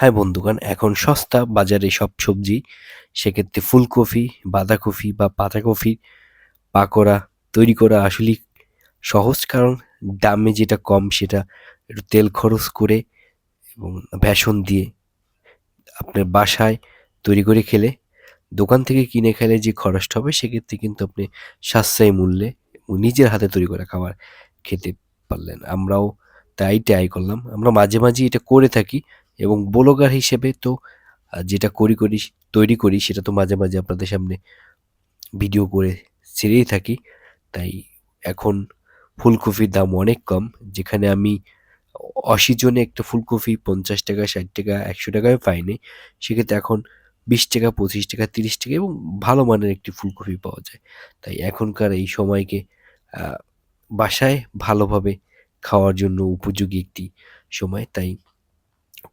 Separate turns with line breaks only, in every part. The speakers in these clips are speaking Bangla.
হ্যাঁ বন্ধুগণ, এখন সস্তা বাজারে সব সবজি, সেক্ষেত্রে ফুলকপি, বাঁধাকপি বা পাতাকপি, পাকোড়া তৈরি করা আসলেই সহজ, কারণ দামে যেটা কম সেটা একটু তেল খরচ করে এবং বেসন দিয়ে আপনার বাসায় তৈরি করে খেলে, দোকান থেকে কিনে খেলে যে খরচটা হবে, সেক্ষেত্রে কিন্তু আপনি সাশ্রয়ী মূল্যে নিজের হাতে তৈরি করা খাবার খেতে পারলেন। আমরাও তাই ট্রাই করলাম। আমরা মাঝে মাঝে এটা করে থাকি এবং ব্লগার হিসেবে তো যেটা করি করি, তৈরি করি, সেটা তো মাঝে মাঝে আপনাদের সামনে ভিডিও করে ছেড়েই থাকি। তাই এখন ফুলকপির দাম অনেক কম, যেখানে আমি জনে একটা ফুলকপি পঞ্চাশ টাকা, ষাট টাকা, একশো টাকায় পাইনি। সেক্ষেত্রে এখন বিশ টাকা, পঁচিশ টাকা, তিরিশ টাকা এবং ভালো মানের একটি ফুলকপি পাওয়া যায়। তাই এখনকার এই সময়কে বাসায় ভালোভাবে খাওয়ার জন্য উপযোগী একটি সময়। তাই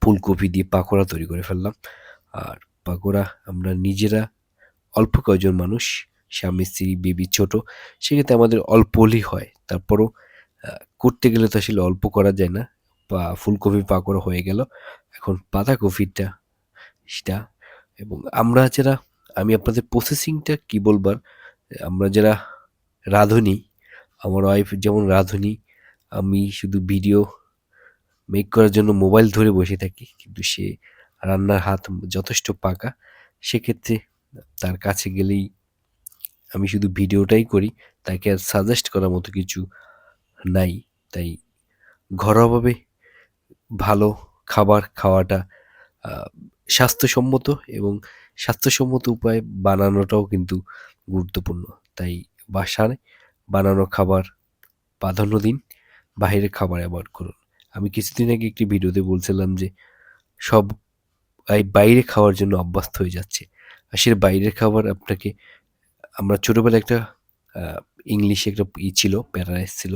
ফুলকপি দিয়ে পাকোড়া তৈরি করে ফেললাম। আর পাকোড়া আমরা নিজেরা, অল্প কয়জন মানুষ, স্বামী, স্ত্রী, বেবি, ছোট, সেক্ষেত্রে আমাদের অল্প হলেই হয়। তারপরও করতে গেলে তো আসলে অল্প করা যায় না। বা ফুলকপি, পাকোড়া হয়ে গেল। এখন বাঁধাকপিটা, সেটা, এবং আমরা যারা, আমি আপনাদের প্রসেসিংটা কি বলবার, আমরা যারা রাঁধুনি, আমার ওয়াইফ যেমন রাঁধুনি, আমি শুধু ভিডিও মেক করার জন্য মোবাইল ধরে বসে থাকি, কিন্তু সে রান্নার হাত যথেষ্ট পাকা। সেক্ষেত্রে তার কাছে গেলেই আমি শুধু ভিডিওটাই করি, তাকে আর সাজেস্ট করার মতো কিছু নাই। তাই ঘরোয়াভাবে ভালো খাবার খাওয়াটা স্বাস্থ্যসম্মত এবং স্বাস্থ্যসম্মত উপায়ে বানানোটাও কিন্তু গুরুত্বপূর্ণ। তাই বাসায় বানানো খাবার, প্রাধান্য দিন বাইরের খাবার অ্যাভয়েড করুন। আমি কিছুদিন আগে একটি ভিডিওতে বলছিলাম যে, সব বাইরে খাওয়ার জন্য অভ্যস্ত হয়ে যাচ্ছে। আর আসলে বাইরের খাবার আপনাকে, আমরা ছোটোবেলায় একটা ইংলিশে একটা ই ছিল প্যারারাইজ ছিল,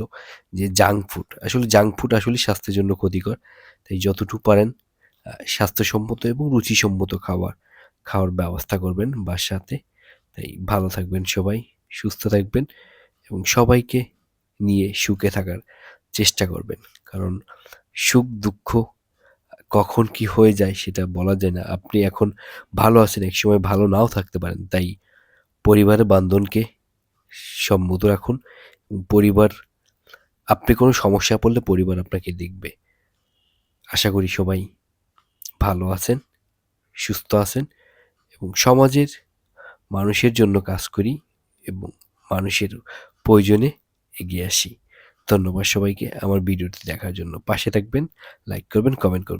যে জাঙ্ক ফুড। আসলে জাঙ্ক ফুড আসলে স্বাস্থ্যের জন্য ক্ষতিকর। তাই যতটুকু পারেন স্বাস্থ্যসম্মত এবং রুচিসম্মত খাবার, খাওয়ার ব্যবস্থা করবেন বাসাতে। তাই ভালো থাকবেন সবাই, সুস্থ থাকবেন এবং সবাইকে নিয়ে সুখে থাকার চেষ্টা করবেন। কারণ সুখ, দুঃখ কখন কি হয়ে যায় সেটা বলা যায় না। আপনি এখন ভালো আছেন, এক সময় ভালো নাও থাকতে পারেন। তাই পরিবারের বান্ধবনকে সম্মত রাখুন। পরিবার, আপনি কোনো সমস্যা পড়লে পরিবার আপনাকে দেখবে। আশা করি সবাই ভালো আছেন, সুস্থ আছেন এবং সমাজের, মানুষের জন্য কাজ করি এবং মানুষের প্রয়োজনে এগিয়ে আসি। ধন্যবাদ সবাইকে। আমার ভিডিওটি দেখার জন্য পাশে থাকবেন লাইক করবেন কমেন্ট করবেন।